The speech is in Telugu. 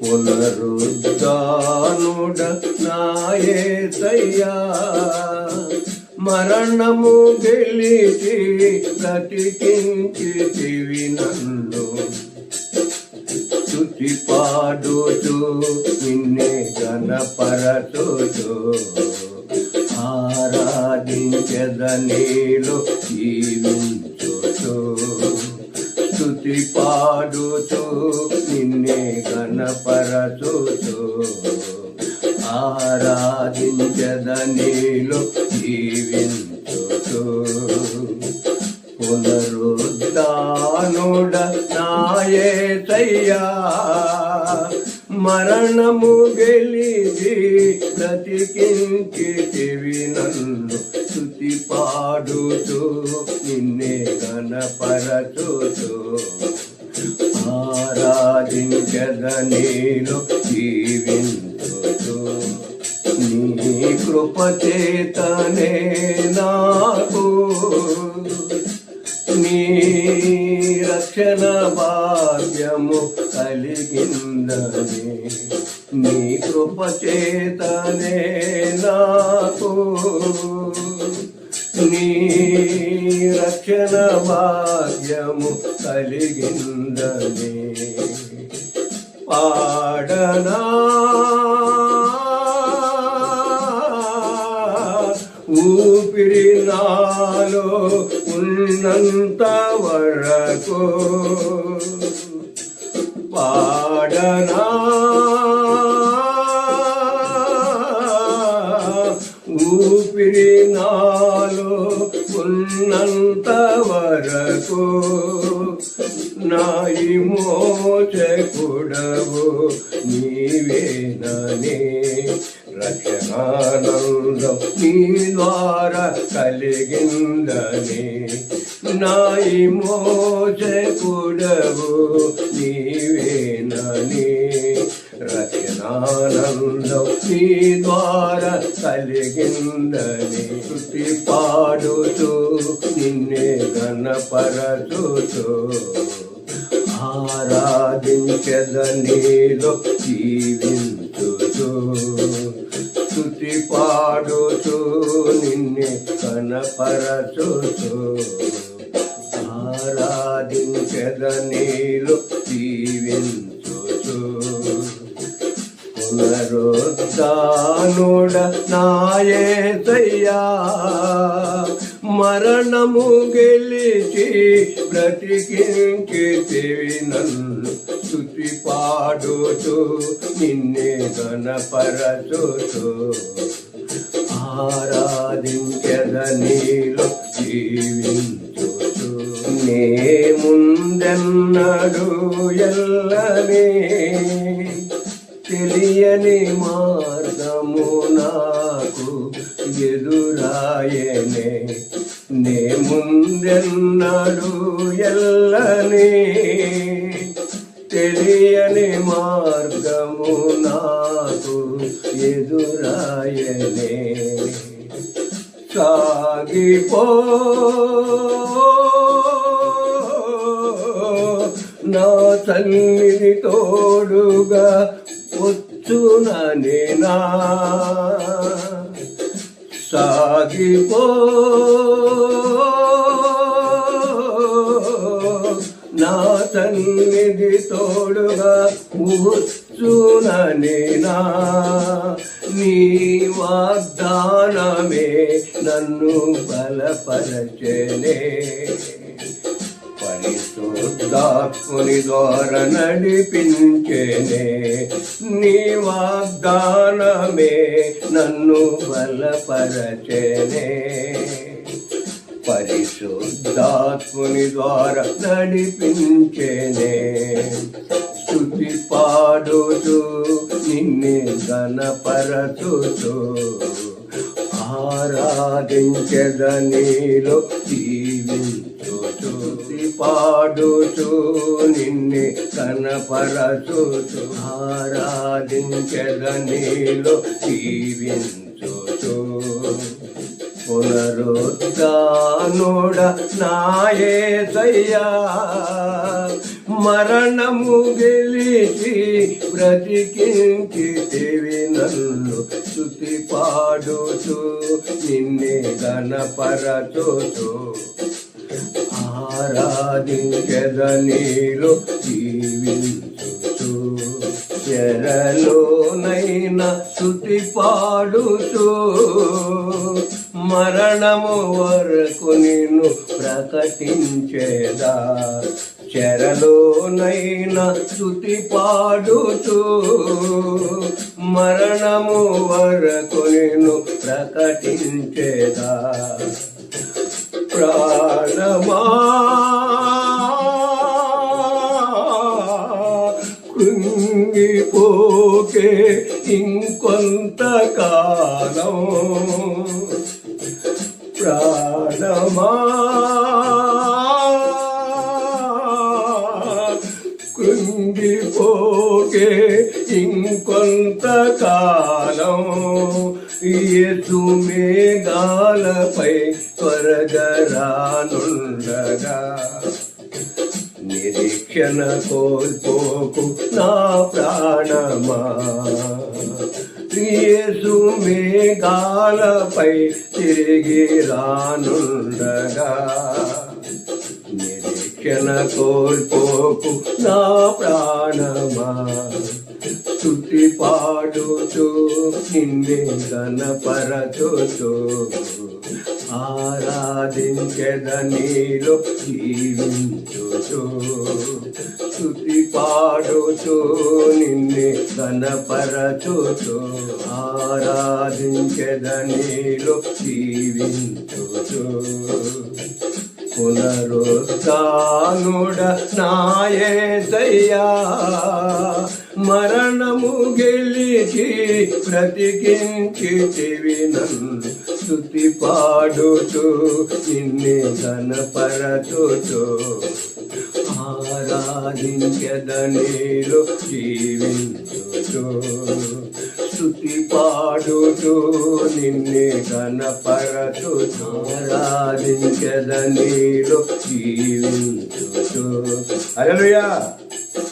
పునరుద్ధానుడ నాయసయ్యా మరణము గెలిచి బ్రతికించితివి నన్ను. స్తుతి పాడుచు నిన్నే గణపరచుచు ఆరాధించద నీలో జీవించుచు గణపరచుచు ఆరాధించద నీలో జీవించుచు. పునరుద్ధానుడ నాయసయ్యా మరణము గెలిచి బ్రతికించితివి నన్ను స్థుతి పాడుతూ నిన్నే గణపరచుతూ ఆరాధించద నేను జీవించు నీ కృప చేతనే నాకు. నీ రక్షణ భాగ్యము కలిగిందని. నీ కృప చేతనే నాకు. నీ రక్షణ భాగ్యము కలిగిందని. పాడనా? ఊపిరి నాలో ఉన్నంత వరకు పాడనా? ఊపిరి నా ఉన్నంత వరకు నాయి మోచకుడవు నీవేననే. రక్షణానందం నీ ద్వారా కలిగిందని. నాయి మోచకుడవు నీవేననే. రచనానందం నీ ద్వారా కలిగిందని శృతి పాడుతూ నిన్నే గణపరచుతూ ఆరాధించద నీలో జీవించుతూ శృతి పాడుతూ నిన్నే కనపరచుతూ ఆరాధించద నీలో జీవించుతూ పునరుద్ధానుడ నాయసయ్యా మరణము గెలిచి బ్రతికించితివి నన్ను స్థుతి పాడుతూ నిన్నే గణపరచుతూ ఆరాధించద నీలో జీవించుతూ నే ముందెన్నడు ఎల్లనే తెలియని మార్గము నాకు ఎదురాయనే. నే ముందెన్నడు ఎల్లని తెలియని మార్గము నాకు ఎదురాయనే. సాగిపో నా సన్నిధి తోడుగా వచ్చుననేనా సాగిపో. నా సన్నిధి తోడుగా కూర్చుననేనా నీ వాగ్దానమే నన్ను బలపరచనే. దాక్కుని ద్వారా నడిపించేనే నీ వాగ్దానమే నన్ను బలపరచేనే. పరిశుద్ధాత్ముని ద్వారా నడిపించేనే. స్థుతి పాడుతూ నిన్నే గణపరచుతూ ఆరాధించదనీలో జీవించుచు. పాడుచు నిన్నే కనపరచుచు ఆరాధించద నీలో జీవించుచు. పునరుద్ధానుడ నాయసయ్యా మరణము గెలిచి బ్రతికించితివి నన్ను స్థుతి పాడుచు నిన్నే గణపరచుతూ ఆరాధించద నీలో జీవించుచు. చెరలోనైనా శృతి పాడుతూ మరణము వరకు నిన్ను ప్రకటించేదా. చెరలోనైనా శృతి పాడుతూ మరణము వరకు నేను ప్రకటించేదా. ప్రాణమా కృంగిపోకే ఇంకొంతకాలం ప్రాణమా కృంగిపోకే ఇంకొంతకాలం ఎదు మేఘాలపై త్వరగరానుండగా నిరీక్షణ కోల్పోకు నా ప్రాణమా యేసు మేఘాలపై తిరిగి రానుండగా నిరీక్షణ కోల్పోకు నా ప్రాణమా? స్థుతి పాడుతూ నిన్నే గణపరచుతూ ఆరాధించద నీలో జీవించుతూ స్తుతి పాడుతూ నిన్నే గణపరచుతూ ఆరాధించద నీలో జీవించుతూ నాయ దయ్యా. మరణము గెలిచి బ్రతికించితివి నన్ను స్థుతి పాడుతూ నిన్నే కనపరచుతూ ఆరాధించద నీలో జీవించుతూ స్థుతి పాడుతూ నిన్నే కనపరచుతూ ఆరాధించద నీలో జీవించుతూ అలలుయా